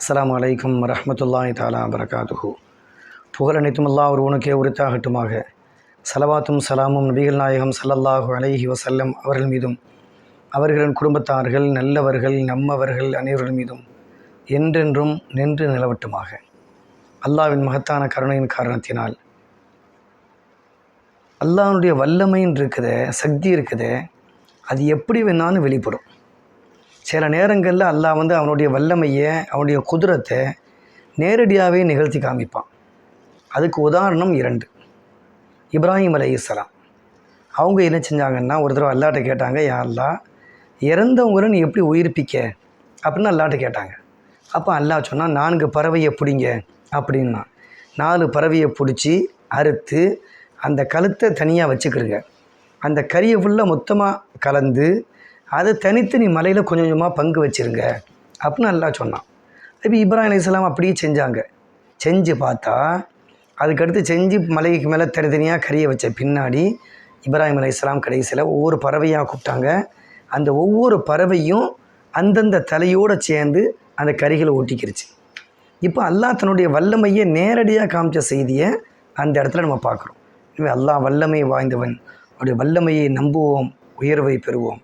அஸ்லாம் அலைக்கும் வரஹ்மத்துல்லாஹி தாலா வரகாத்துஹூ புகழ் அனைத்தும் அல்லாஹ் ஒருவனுக்கே உரித்தாகட்டுமாக. சலவாத்தும் சலாமும் நபிகள் நாயகம் சல்லல்லாஹு அலைஹி வசல்லம் அவர்கள் மீதும் அவர்களின் குடும்பத்தார்கள் நல்லவர்கள் நம்மவர்கள் அனைவர்கள் மீதும் என்றென்றும் நின்று நிலவட்டுமாக. அல்லாஹ்வின் மகத்தான கருணையின் காரணத்தினால். அல்லாவுடைய வல்லமைன்னு இருக்குதே சக்தி இருக்குதே அது எப்படி வேணாலும் வெளிப்படும். சில நேரங்களில் அல்லாஹ் வந்து அவனுடைய வல்லமையை அவனுடைய குதிரத்தை நேரடியாகவே நிகழ்த்தி காமிப்பான். அதுக்கு உதாரணம் இரண்டு. இப்ராஹிம் அலைஹிஸ்ஸலாம் அவங்க என்ன செஞ்சாங்கன்னா ஒரு தடவை அல்லாட்ட கேட்டாங்க யா அல்லா இறந்தவங்களை நீ எப்படி உயிர்ப்பிக்க? அப்படின்னு அல்லாட்ட கேட்டாங்க. அப்போ அல்லாஹ் சொன்னால் நான்கு பறவையை பிடிங்க அப்படின்னா நாலு பறவையை பிடிச்சி அறுத்து அந்த கழுத்தை தனியாக வச்சுக்கிருங்க அந்த கறியை ஃபுல்லாக மொத்தமாக கலந்து அதை தனித்து நீ மலையில் கொஞ்சம் கொஞ்சமாக பங்கு வச்சிருங்க அப்படின்னு அல்லாஹ் சொன்னான். இப்போ இப்ராஹிம் அலிஸ்லாம் அப்படியே செஞ்சாங்க. செஞ்சு பார்த்தா அதுக்கடுத்து செஞ்சு மலைக்கு மேலே தனித்தனியாக கறியை வச்ச பின்னாடி இப்ராஹிம் அலைஹிஸ்ஸலாம் கடைசியில் ஒவ்வொரு பறவையாக கூப்பிட்டாங்க. அந்த ஒவ்வொரு பறவையும் அந்தந்த தலையோடு சேர்ந்து அந்த கறிகளை ஒட்டிக்கிருச்சு இப்போ அல்லாஹ் தன்னுடைய வல்லமையை நேரடியாக காமிச்ச செய்தியை அந்த இடத்துல நம்ம பார்க்குறோம். எனவே அல்லாஹ் வல்லமை வாய்ந்தவன். அவருடைய வல்லமையை நம்புவோம் உயர்வை பெறுவோம்.